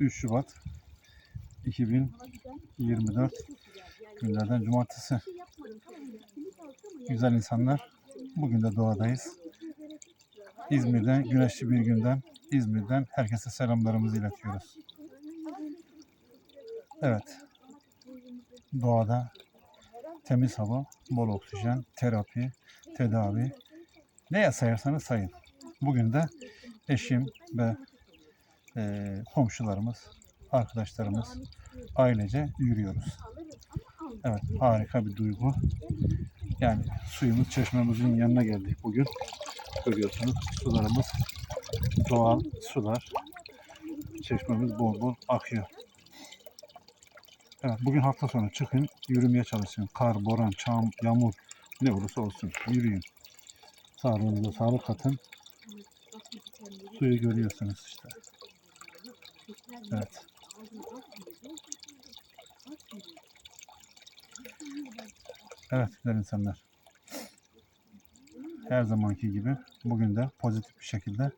3 Şubat 2024 günlerden cumartesi. Güzel insanlar. Bugün de doğadayız. İzmir'den, güneşli bir günden, İzmir'den herkese selamlarımızı iletiyoruz. Evet. Doğada temiz hava, bol oksijen, terapi, tedavi. Neye sayarsanız sayın. Bugün de eşim ve eee, komşularımız, arkadaşlarımız ailece yürüyoruz. Evet, harika bir duygu. Yani suyumuz çeşmemizin yanına geldik bugün. Görüyorsunuz sularımız doğal sular. Çeşmemiz bol bol akıyor. Evet, bugün hafta sonu çıkın, yürümeye çalışın. Kar, boran, çam, yağmur ne olursa olsun yürüyün. Sağlığınıza sağlık katın. Suyu görüyorsunuz işte. Evet. Evet güzel insanlar. Her zamanki gibi bugün de pozitif bir şekilde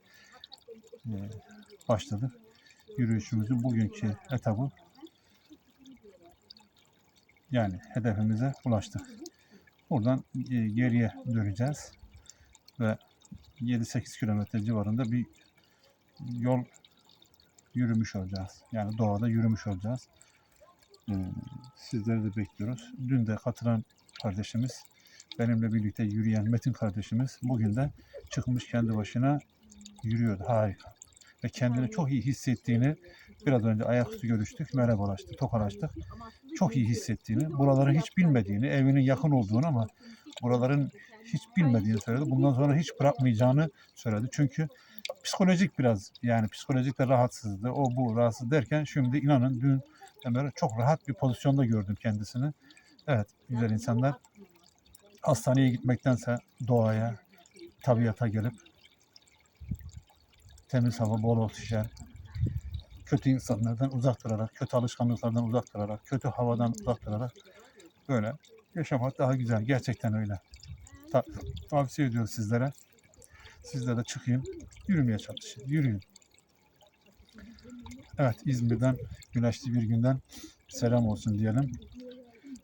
e, başladık. Yürüyüşümüzün bugünkü etabı yani hedefimize ulaştık. Buradan e, geriye döneceğiz ve 7-8 kilometre civarında bir yol yürümüş olacağız. Yani doğada yürümüş olacağız. Ee, Sizleri de bekliyoruz. Dün de katılan kardeşimiz, benimle birlikte yürüyen Metin kardeşimiz bugün de çıkmış kendi başına yürüyordu. Harika. Ve kendini çok iyi hissettiğini biraz önce ayaküstü görüştük, merhabalaştık, tokalaştık. Çok iyi hissettiğini, buraları hiç bilmediğini, evinin yakın olduğunu ama buraların hiç bilmediğini söyledi. Bundan sonra hiç bırakmayacağını söyledi. Çünkü psikolojik biraz yani psikolojik de rahatsızdı. O bu rahatsız derken şimdi inanın dün beri çok rahat bir pozisyonda gördüm kendisini. Evet güzel insanlar hastaneye gitmektense doğaya, tabiata gelip temiz hava, bol oksijen, kötü insanlardan uzak durarak, kötü alışkanlıklardan uzak durarak, kötü havadan uzak durarak böyle yaşamak daha güzel. Gerçekten öyle. Ta- tavsiye ediyoruz sizlere. Sizler de çıkın, yürümeye çalışın. Yürüyün. Evet, İzmir'den, güneşli bir günden selam olsun diyelim.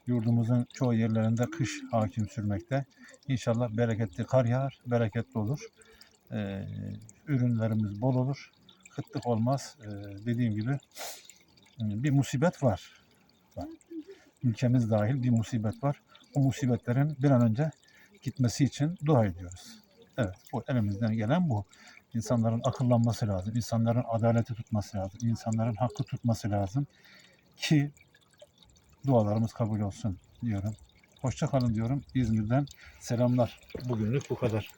Yurdumuzun çoğu yerlerinde kış hakim sürmekte. İnşallah bereketli kar yağar, bereketli olur. Ee, ürünlerimiz bol olur. Kıtlık olmaz. Ee, dediğim gibi e, bir musibet var. Var. Ülkemiz dahil bir musibet var. O musibetlerin bir an önce gitmesi için dua ediyoruz. Evet, bu elimizden gelen bu. İnsanların akıllanması lazım, insanların adaleti tutması lazım, insanların hakkı tutması lazım ki dualarımız kabul olsun diyorum. Hoşça kalın diyorum. İzmir'den selamlar. Bugünlük bu kadar.